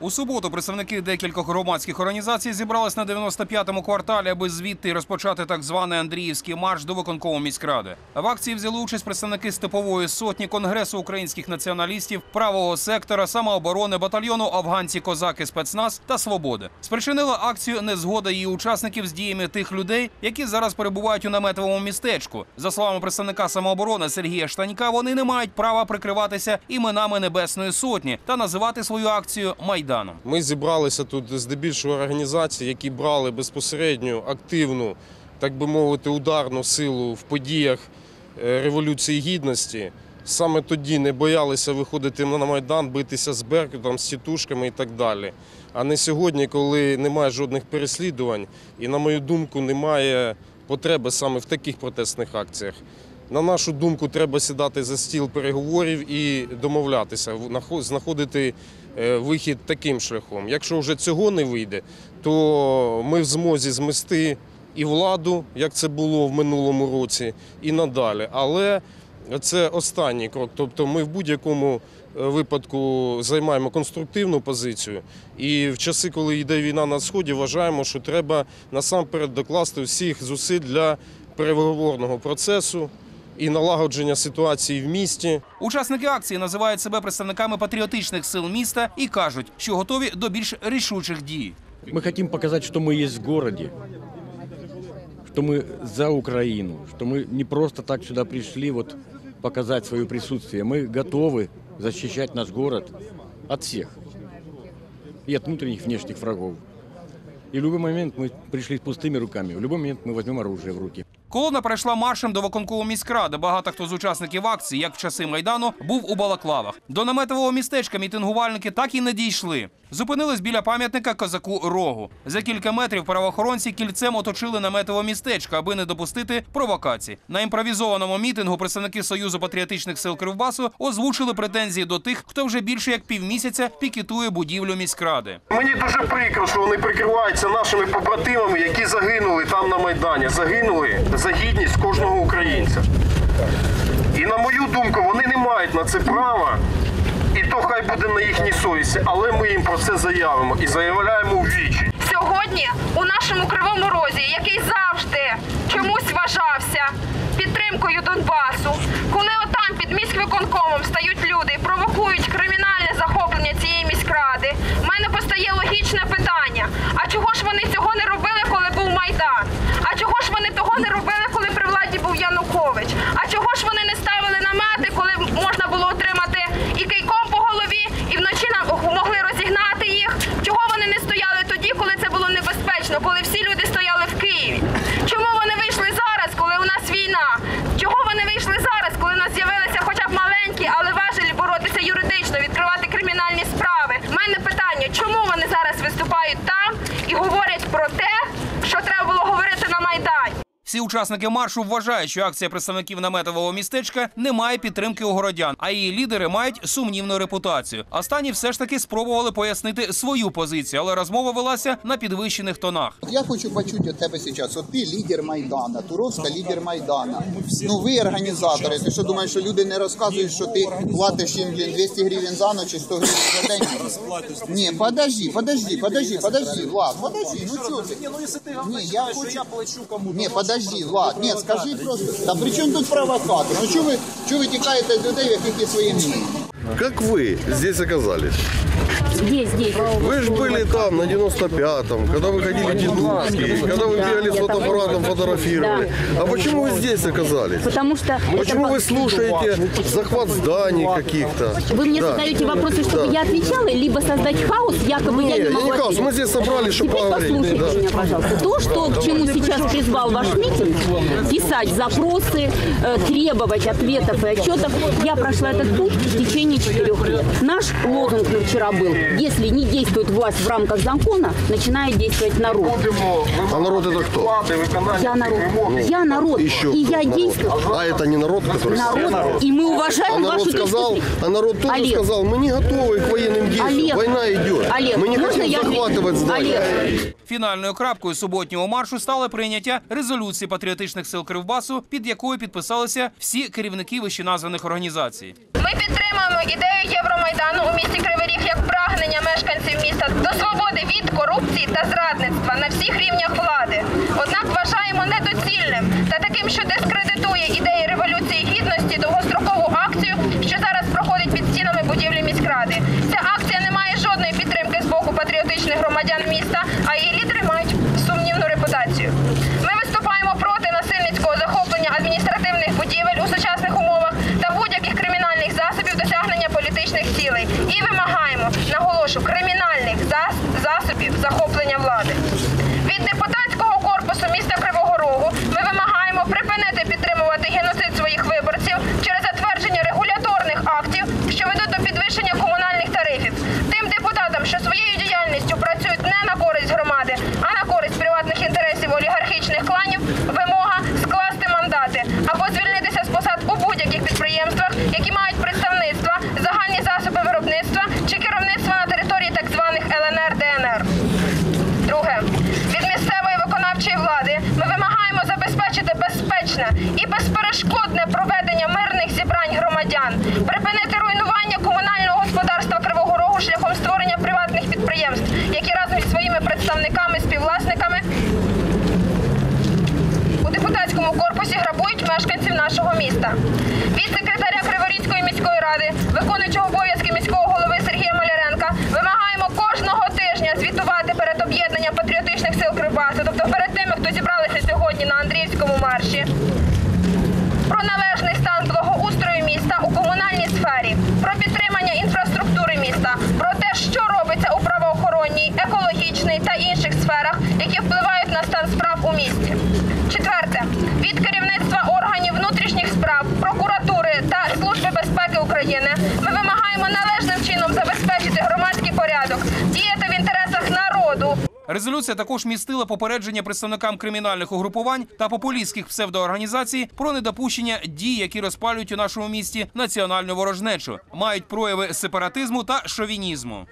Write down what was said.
У суботу представники декількох громадських організацій зібрались на 95-му кварталі, аби звідти розпочати так званий Андріївський марш до виконкому міськради. В акції взяли участь представники степової сотні конгресу українських націоналістів, правого сектора, самооборони, батальйону афганці, козаки, спецназ та свободи. Спричинила акцію незгода її учасників з діями тих людей, які зараз перебувають у наметовому містечку. За словами представника самооборони Сергія Штанька, вони не мають права прикриватися іменами Небесної Сотні та називати свою акцію майданом. Ми зібралися тут здебільшого організацій, які брали безпосередню активну, так би мовити, ударну силу в подіях е, Революції Гідності. Саме тоді не боялися виходити на Майдан, битися з Беркутом, з тітушками і так далі. А не сьогодні, коли немає жодних переслідувань, і, на мою думку, немає потреби саме в таких протестних акціях. На нашу думку, треба сідати за стіл переговорів і домовлятися, знаходити е, вихід таким шляхом. Якщо вже цього не вийде, то ми в змозі змести і владу, як це було в минулому році, і надалі. Але це останній крок. Тобто ми в будь-якому е, випадку займаємо конструктивну позицію. І в часи, коли йде війна на сході, вважаємо, що треба насамперед докласти всіх зусиль для переговорного процесу і налагодження ситуації в місті. Учасники акції називають себе представниками патріотичних сил міста і кажуть, що готові до більш рішучих дій. Мы хотим показать, что мы есть в городе, что мы за Украину, что мы не просто так сюда пришли вот показать свое присутствие. Мы готовы защищать наш город от всех. И от внутренних, и внешних врагов. И в любой момент мы пришли с пустыми руками, в любой момент мы возьмем оружие в руки. Колона перейшла маршем до виконкового міськради. Багато хто з учасників акції, як в часи майдану, був у балаклавах. До наметового містечка мітингувальники так і не дійшли. Зупинились біля пам'ятника козаку Рогу. За кілька метрів правоохоронці кільцем оточили наметове містечко, аби не допустити провокацій. На імпровізованому мітингу представники Союзу патріотичних сил Кривбасу озвучили претензії до тих, хто вже більше як півмісяця пікетує будівлю міськради. Мені дуже прикро, що вони прикриваються нашими побратимами, які загинули там на Майдані. Загинули за гідність кожного українця. І на мою думку, вони не мають на це права. І то хай буде на їхній совісті, але ми їм про це заявимо і заявляємо вічі. сьогодні у нашому кривому розі, який завжди чомусь вважався підтримкою Донбасу, коли отам під міськвиконкомом стають люди і провокують кримінальне захоплення цієї міськради, в мене постає логічне питання: а чого ж вони цього не робили, коли був Майдан? А чого ж вони того не робили, коли при владі був Янукович? А чого ж вони не ставили намети, коли можна було отримати і кийком по голові, і вночі нам могли розігнати їх? Чого вони не стояли тоді, коли це було небезпечно, коли всі люди стояли в Києві? Чому вони вийшли зараз, коли у нас війна? Чого вони вийшли зараз, коли у нас з'явилися хоча б маленькі, але важелі боротися юридично, відкривати кримінальні справи? У мене питання, чому вони зараз виступають там і говорять про те, що треба було говорити на Майдані? Всі учасники маршу вважають, що акція представників наметового містечка не має підтримки у городян, а її лідери мають сумнівну репутацію. Останні все ж таки спробували пояснити свою позицію, але розмова велася на підвищених тонах. Я хочу почути від тебе зараз. От ти лідер Майдана, Туровська лідер Майдана. Ну ви організатори. Ти що думаєш, що люди не розказують, що ти платиш їм блін 200 гривень за ніч і 100 гривень за день? Ні, подожди, подожди, подожди, подожди, Влад, подожди, ну чого ти? Ні, я хочу... я плачу кому Ні, подожди, Влад, ні, скажи просто. Та при чому тут провокатор? Ну чого ви, чого ви тікаєте від людей, в яких є своє мнення? Как вы здесь оказались? Здесь, здесь. Вы же были там, на 95-м, когда вы ходили тетушки, когда вы бегали с фотоаппаратом, фотографировали. А почему вы здесь оказались? Потому что... Почему вы слушаете захват зданий каких-то? Вы мне Да. задаете вопросы, чтобы я отвечала, либо создать хаос, якобы Не, я не могу не хаос, мы здесь собрались, чтобы Теперь поговорить. послушайте меня, пожалуйста. То, что к чему сейчас призвал ваш митинг, писать запросы, э, требовать ответов и отчетов, я прошла этот путь в течение четырех лет. Наш лозунг на вчера был, если не действует власть в рамках закона, начинает действовать народ. А народ это кто? Я народ. Я народ. Еще И кто? я Народ. действую. А это не народ, который... Народ. И мы А уважаем народ вашу точку сказал, зрения. а народ тоже Олег. сказал, мы не готовы к военным действиям, Олег. война идет. Олег, мы не можно хотим я отвечу? захватывать здания. Олег. Фінальною крапкою суботнього маршу стало прийняття резолюції патріотичних сил Кривбасу, під якою підписалися всі керівники вищеназваних організацій. Ми підтримуємо ідею Євромайдану у місті Кривий Ріг стінами міськради. Ця акція не має жодної підтримки з боку патріотичних громадян міста, а її лідери мають сумнівну репутацію. Ми виступаємо проти насильницького захоплення адміністративних будівель у сучасних умовах та будь-яких кримінальних засобів досягнення політичних цілей і вимагаємо, наголошу, кримінальних засобів захоплення влади. Безпечне і безперешкодне проведення мирних зібрань громадян, припинити руйнування комунального господарства Кривого Рогу шляхом створення приватних підприємств, які разом зі своїми представниками, співвласниками у депутатському корпусі грабують мешканців нашого міста. Від секретаря Криворізької міської ради, виконуючого обов'язки міського голови Сергія Маляренка, вимагаємо кожного тижня звітувати перед об'єднанням патріотичних сил Кривбасу, тобто перед тими, хто зібралися сьогодні на Андріївському марші. Про належний стан благоустрою міста у комунальній сфері, про підтримання інфраструктури міста, про те, що робиться у правоохоронній, екологічній та інших сферах, які впливають на стан справ у місті. Четверте, Резолюція також містила попередження представникам кримінальних угрупувань та популістських псевдоорганізацій про недопущення дій, які розпалюють у нашому місті національну ворожнечу, мають прояви сепаратизму та шовінізму.